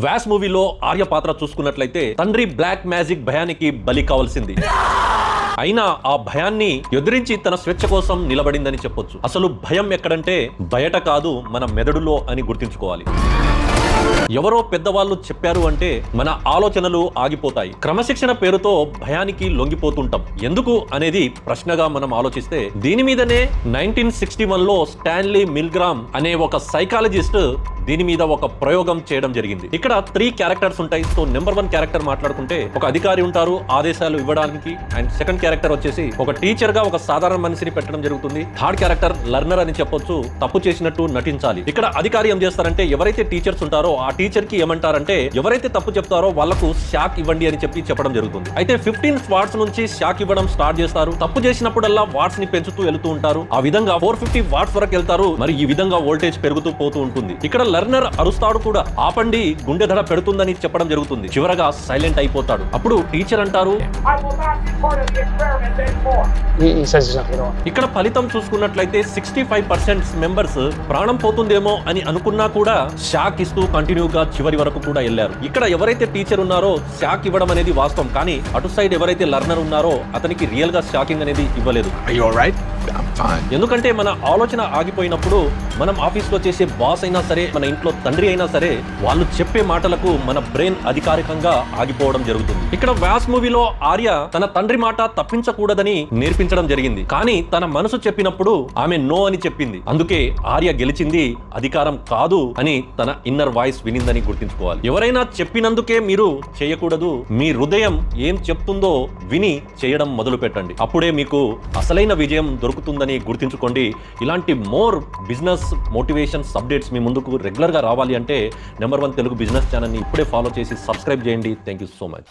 వ్యాస్ మూవీలో ఆర్య పాత్ర చూసుకున్నట్లయితే తండ్రి బ్లాక్ మ్యాజిక్ భయానికి బలి కావాల్సింది. అయినా ఆ భయాన్ని ఎదిరించి తన స్వేచ్ఛ కోసం నిలబడిందని చెప్పొచ్చు. అసలు భయం ఎక్కడంటే బయట కాదు మన మెదడులో అని గుర్తుంచుకోవాలి. ఎవరో పెద్దవాళ్ళు చెప్పారు అంటే మన ఆలోచనలు ఆగిపోతాయి. క్రమశిక్షణ పేరుతో భయానికి లొంగిపోతుంటాం. ఎందుకు అనేది ప్రశ్నగా మనం ఆలోచిస్తే దీని మీదనే నైన్టీన్ సిక్స్టీ వన్లో స్టాన్లీ మిల్గ్రామ్ అనే ఒక సైకాలజిస్ట్ దీని మీద ఒక ప్రయోగం చేయడం జరిగింది. ఇక్కడ త్రీ క్యారెక్టర్స్ ఉంటాయి. సో నెంబర్ వన్ క్యారెక్టర్ మాట్లాడుకుంటే ఒక అధికారి ఉంటారు ఆదేశాలు ఇవ్వడానికి. అండ్ సెకండ్ క్యారెక్టర్ వచ్చేసి ఒక టీచర్గా ఒక సాధారణ మనిషిని పెట్టడం జరుగుతుంది. థర్డ్ క్యారెక్టర్ లర్నర్ అని చెప్పొచ్చు. తప్పు చేసినట్టు నటించాలి. ఇక్కడ అధికారి ఏం చేస్తారంటే ఎవరైతే టీచర్స్ ఉంటారో ఆ టీచర్కి ఏమంటారంటే ఎవరైతే తప్పు చెప్తారో వాళ్ళకు షాక్ ఇవ్వండి అని చెప్పి చెప్పడం జరుగుతుంది. అయితే ఫిఫ్టీన్ వాట్స్ నుంచి షాక్ ఇవ్వడం స్టార్ట్ చేస్తారు. తప్పు చేసినప్పుడల్లా వాట్స్ని పెంచుతూ వెళ్తూ ఉంటారు. ఆ విధంగా ఫోర్ ఫిఫ్టీ వాట్స్ వరకు వెళ్తారు. మరి ఈ విధంగా వోల్టేజ్ పెరుగుతూ పోతూ ఉంటుంది. ఇక్కడ లర్నర్ అరుస్తాడు కూడా. ఆపండి గుండె ధర పెడుతుందని చెప్పడం జరుగుతుంది. చివరగా సైలెంట్ అయిపోతాడు. అప్పుడు టీచర్ అంటారు. ఇక్కడ ఫలితం చూసుకున్నట్లయితే సిక్స్టీ ఫైవ్ పర్సెంట్ మెంబర్స్ ప్రాణం పోతుందేమో అని అనుకున్నా కూడా షాక్ ఇస్తూ కంటిన్యూగా చివరి వరకు కూడా వెళ్ళారు. ఇక్కడ ఎవరైతే టీచర్ ఉన్నారో షాక్ ఇవ్వడం అనేది వాస్తవం. కానీ అటు సైడ్ ఎవరైతే లర్నర్ ఉన్నారో అతనికి రియల్గా షాకింగ్ అనేది ఇవ్వలేదు. ఎందుకంటే మన ఆలోచన ఆగిపోయినప్పుడు మనం ఆఫీస్లో చేసే బాస్ అయినా సరే మన ఇంట్లో తండ్రి అయినా సరే వాళ్ళు చెప్పే మాటలకు మన బ్రెయిన్ అధికారికంగా ఆగిపోవడం జరుగుతుంది. ఇక్కడ వ్యాస్ మూవీలో ఆర్య తన తండ్రి మాట తప్పించకూడదని నేర్పించడం జరిగింది. కానీ తన మనసు చెప్పినప్పుడు ఆమె నో అని చెప్పింది. అందుకే ఆర్య గెలిచింది అధికారం కాదు అని తన ఇన్నర్ వాయిస్ వినిందని గుర్తించుకోవాలి. ఎవరైనా చెప్పినందుకే మీరు చేయకూడదు మీ హృదయం ఏం చెప్తుందో విని చేయడం మొదలు పెట్టండి అప్పుడే మీకు అసలైన విజయం దొరుకుతుందని గుర్తించుకోండి. ఇలాంటి మోర్ బిజినెస్ మోటివేషన్స్ అప్డేట్స్ మీ ముందుకు రెగ్యులర్గా రావాలి అంటే నెంబర్ వన్ తెలుగు బిజినెస్ ఛానల్ని ఇప్పుడే ఫాలో చేసి సబ్స్క్రైబ్ చేయండి. Thank you so much